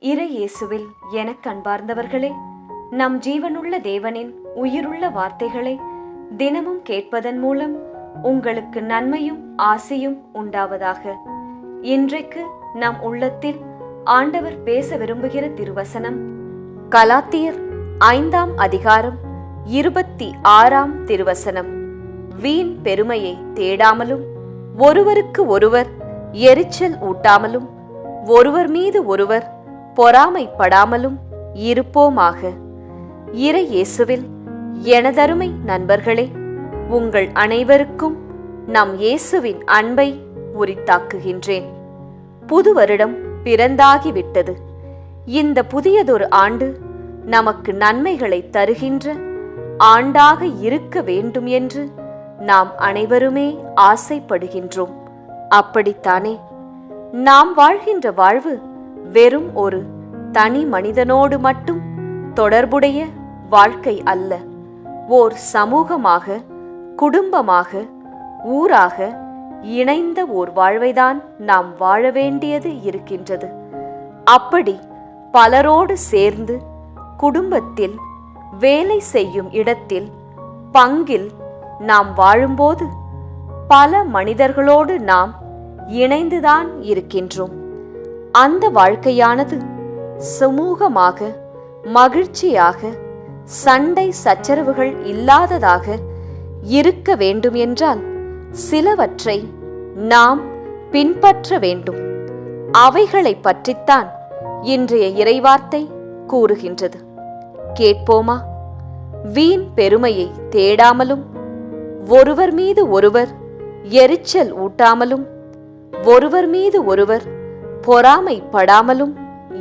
இறை இயேசுவில் எனக் கண்பார்ந்தவர்களே நம் ஜீவனுள்ள தேவனின் உயிருள்ள வார்த்தைகளை தினமும் கேட்பதன் மூலம் உங்களுக்கு நன்மையும் ஆசையும் உண்டாவதாக. இன்றைக்கு நம் உள்ளத்தில் ஆண்டவர் பேச விரும்புகிற திருவசனம் கலாத்தியர் ஐந்தாம் அதிகாரம் இருபத்தி ஆறாம் திருவசனம். வீண் பெருமையை தேடாமலும் ஒருவருக்கு ஒருவர் எரிச்சல் ஊட்டாமலும் ஒருவர் மீது ஒருவர் பொறாமைப்படாமலும் இருப்போமாக. இறை இயேசுவில் எனதருமை நண்பர்களே உங்கள் அனைவருக்கும் நம் இயேசுவின் அன்பை உரித்தாக்குகின்றேன். புது வருடம் பிறந்தாகிவிட்டது. இந்த புதியதொரு ஆண்டு நமக்கு நன்மைகளை தருகின்ற ஆண்டாக இருக்க வேண்டும் என்று நாம் அனைவருமே ஆசைப்படுகின்றோம். அப்படித்தானே? நாம் வாழ்கின்ற வாழ்வு வெறும் ஒரு தனி மனிதனோடு மட்டும் தொடர்புடைய வாழ்க்கை அல்ல. ஓர் சமூகமாக குடும்பமாக ஊராக இணைந்த ஓர் வாழ்வைதான் நாம் வாழ வேண்டியது இருக்கின்றது. அப்படி பலரோடு சேர்ந்து குடும்பத்தில் வேலை செய்யும் இடத்தில் பங்கில் நாம் வாழும்போது பல மனிதர்களோடு நாம் இணைந்துதான் இருக்கின்றோம். அந்த வாழ்க்கையானது சுமூகமாக மகிழ்ச்சியாக சண்டை சச்சரவுகள் இல்லாததாக இருக்க வேண்டும் என்றால் சிலவற்றை நாம் பின்பற்ற வேண்டும். அவைகளை பற்றித்தான் இன்றைய இறைவார்த்தை கூறுகின்றது. கேட்போமா? வீண் பெருமையை தேடாமலும் ஒருவர் மீது ஒருவர் எரிச்சல் ஊட்டாமலும் ஒருவர் மீது ஒருவர் பொறாமைப்படாமலும்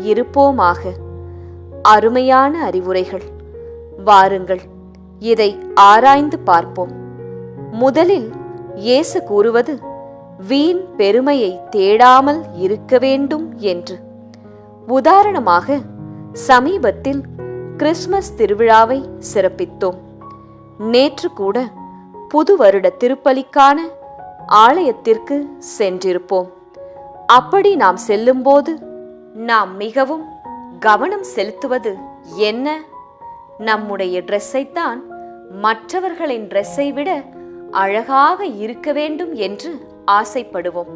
இருப்போமாக. அருமையான அறிவுரைகள். வாருங்கள் இதை ஆராய்ந்து பார்ப்போம். முதலில் இயேசு கூறுவது வீண் பெருமையை தேடாமல் இருக்க வேண்டும் என்று. உதாரணமாக சமீபத்தில் கிறிஸ்மஸ் திருவிழாவை சிறப்பித்தோம். நேற்று கூட புது வருட திருப்பலிக்கான ஆலயத்திற்கு சென்றிருப்போம். அப்படி நாம் செல்லும்போது நாம் மிகவும் கவனம் செலுத்துவது என்ன? நம்முடைய ட்ரெஸ்ஸைத்தான் மற்றவர்களின் ட்ரெஸ்ஸை விட அழகாக இருக்க வேண்டும் என்று ஆசைப்படுவோம்.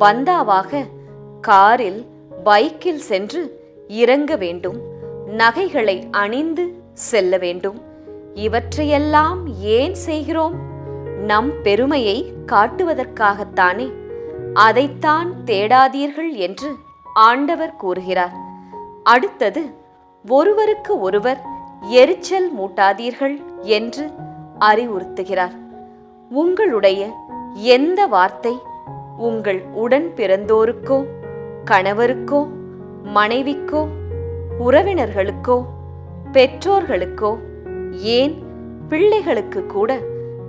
பந்தாவாக காரில் பைக்கில் சென்று இறங்க வேண்டும். நகைகளை அணிந்து செல்ல வேண்டும். இவற்றையெல்லாம் ஏன் செய்கிறோம்? நம் பெருமையை காட்டுவதற்காகத்தானே அதைத்தான் தேடாதீர்கள் என்று ஆண்டவர் கூறுகிறார். அடுத்தது ஒருவருக்கு ஒருவர் எரிச்சல் மூட்டாதீர்கள் என்று அறிவுறுத்துகிறார். உங்களுடைய எந்த வார்த்தை உங்கள் உடன் பிறந்தோருக்கோ கணவருக்கோ மனைவிக்கோ உறவினர்களுக்கோ பெற்றோர்களுக்கோ ஏன் பிள்ளைகளுக்கு கூட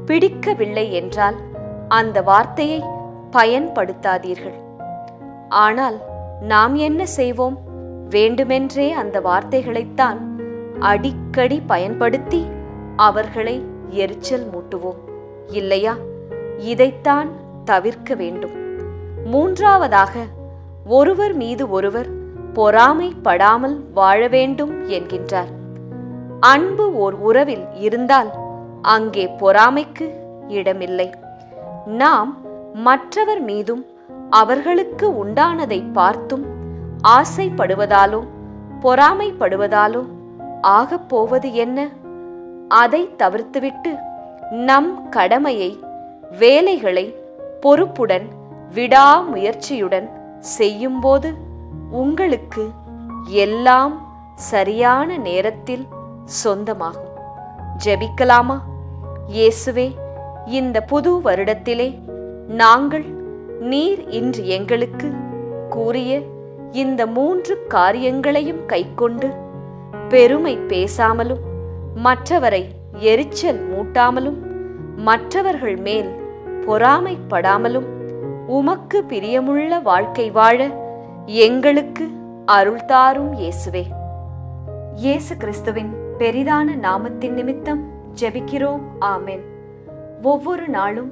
பிடிக்கவில்லை என்றால் அந்த வார்த்தையை பயன்படுத்தாதீர்கள். ஆனால் நாம் என்ன செய்வோம்? வேண்டுமென்றே அந்த வார்த்தைகளைத்தான் அடிக்கடி பயன்படுத்தி அவர்களை எரிச்சல் மூட்டுவோம். இல்லையா? இதைத்தான் தவிர்க்க வேண்டும். மூன்றாவதாக ஒருவர் மீது ஒருவர் பொறாமைப்படாமல் வாழ வேண்டும் என்கின்றார். அன்பு ஓர் உறவில் இருந்தால் அங்கே பொறாமைக்கு இடமில்லை. நாம் மற்றவர் மீதும் அவர்களுக்கு உண்டானதை பார்த்தும் ஆசைப்படுவதாலோ பொறாமைப்படுவதாலோ ஆகப் போவது என்ன? அதை தவிர்த்துவிட்டு நம் கடமையை வேலைகளை பொறுப்புடன் விடாமுயற்சியுடன் செய்யும்போது உங்களுக்கு எல்லாம் சரியான நேரத்தில் சொந்தமாகும். ஜெபிக்கலாமா? இயேசுவே இந்த புது வருடத்திலே நாங்கள் நீர் இன்று எங்களுக்கு கூறிய இந்த மூன்று காரியங்களையும் கைக்கொண்டு பெருமை பேசாமலும் மற்றவரை எரிச்சல் மூட்டாமலும் மற்றவர்கள் மேல் பொறாமைப்படாமலும் உமக்கு பிரியமுள்ள வாழ்க்கை வாழ எங்களுக்கு அருள் தாரும் இயேசுவே. இயேசு கிறிஸ்துவின் பெரிதான நாமத்தின் நிமித்தம் ஜெபிக்கிறோம். ஆமென். ஒவ்வொரு நாளும்